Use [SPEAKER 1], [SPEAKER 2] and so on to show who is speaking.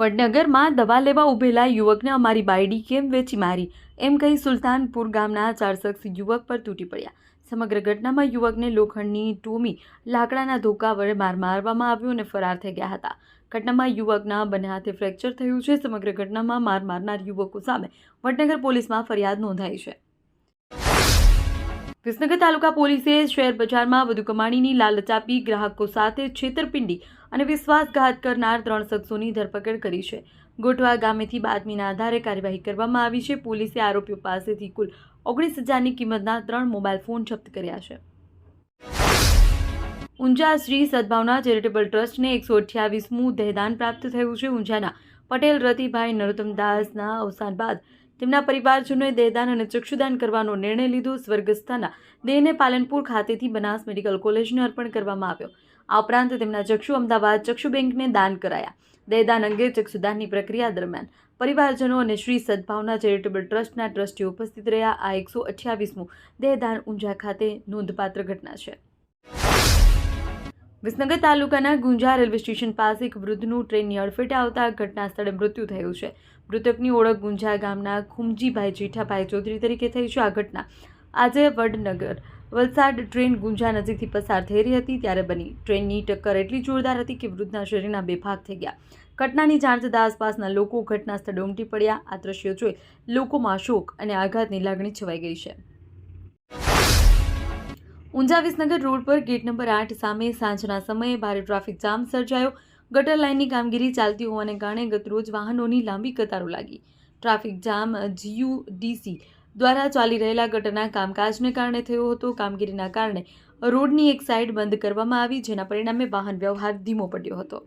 [SPEAKER 1] વડનગરમાં દવા લેવા ઊભેલા યુવકને અમારી બાયડી કેમ વેચી મારી? એમ કહી સુલતાનપુર ગામના ચાર શખ્સ યુવક પર તૂટી પડ્યા. સમગ્ર ઘટનામાં યુવકને લોખંડની ટોમી લાકડાના ધોકા વડે માર મારવામાં આવ્યો અને ફરાર થઈ ગયા હતા. ઘટનામાં યુવકના બંને હાથે ફ્રેક્ચર થયું છે. સમગ્ર ઘટનામાં માર મારનાર યુવકો સામે વડનગર પોલીસમાં ફરિયાદ નોંધાઈ છે. વિસનગર તાલુકા પોલીસે શેર બજારમાં વધુ કમાણીની લાલચ આપી ગ્રાહકો સાથે છેતરપિંડી અને વિશ્વાસઘાત કરનાર ત્રણ શખ્સોની ધરપકડ કરી છે. ગોઠવા ગામેથી બાતમીના આધારે કાર્યવાહી કરવામાં આવી છે. પોલીસે આરોપીઓ પાસેથી કુલ ઓગણીસ હજારની કિંમતના ત્રણ મોબાઈલ ફોન જપ્ત કર્યા છે. ઊંઝા શ્રી સદભાવના ચેરિટેબલ ટ્રસ્ટને એકસો અઠ્યાવીસમું દેહદાન પ્રાપ્ત થયું છે. ઊંઝાના પટેલ રતિભાઈ નરોત્તમદાસના અવસાન બાદ તેમના પરિવારજનોએ દેહદાન અને ચક્ષુદાન કરવાનો નિર્ણય લીધો. સ્વર્ગસ્થાના દેહને પાલનપુર ખાતેથી બનાસ મેડિકલ કોલેજને અર્પણ કરવામાં આવ્યો. આ ઉપરાંત તેમના ચક્ષુ અમદાવાદ ચક્ષુ બેંકને દાન કરાયા. દેહદાન અંગે ચક્ષુદાનની પ્રક્રિયા દરમિયાન પરિવારજનો અને શ્રી સદભાવના ચેરિટેબલ ટ્રસ્ટના ટ્રસ્ટીઓ ઉપસ્થિત રહ્યા. આ એકસો અઠ્યાવીસમું દેહદાન ઊંઝા ખાતે નોંધપાત્ર ઘટના છે. વિસનગર તાલુકાના ગુંજા રેલવે સ્ટેશન પાસે એક વૃદ્ધનું ટ્રેનની અડફેટે આવતા ઘટના સ્થળે મૃત્યુ થયું છે. મૃતકની ઓળખ ગુંજા ગામના ખુમજીભાઈ જેઠાભાઈ ચૌધરી તરીકે થઈ છે. આ ઘટના આજે વડનગર વલસાડ ટ્રેન ગુંજા નજીકથી પસાર થઈ રહી હતી, ત્યારે બની. ટ્રેનની ટક્કર એટલી જોરદાર હતી કે વૃદ્ધના શરીરના બે ભાગ થઈ ગયા. ઘટનાની જાણ થતાં આસપાસના લોકો ઘટના સ્થળે ઉમટી પડ્યા. આ દ્રશ્યો જોઈ લોકોમાં શોક અને આઘાતની લાગણી છવાઈ ગઈ છે. ઊંઝા વિસનગર રોડ પર ગેટ નંબર આઠ સામે સાંજના સમયે ભારે ટ્રાફિક જામ સર્જાયો. ગટર લાઇનની કામગીરી ચાલતી હોવાને કારણે ગતરોજ વાહનોની લાંબી કતારો લાગી. ટ્રાફિક જામ જીયુડીસી દ્વારા ચાલી રહેલા ગટરના કામકાજને કારણે થયો હતો. કામગીરીના કારણે રોડની એક સાઇડ બંધ કરવામાં આવી, જેના પરિણામે વાહન વ્યવહાર ધીમો પડ્યો હતો.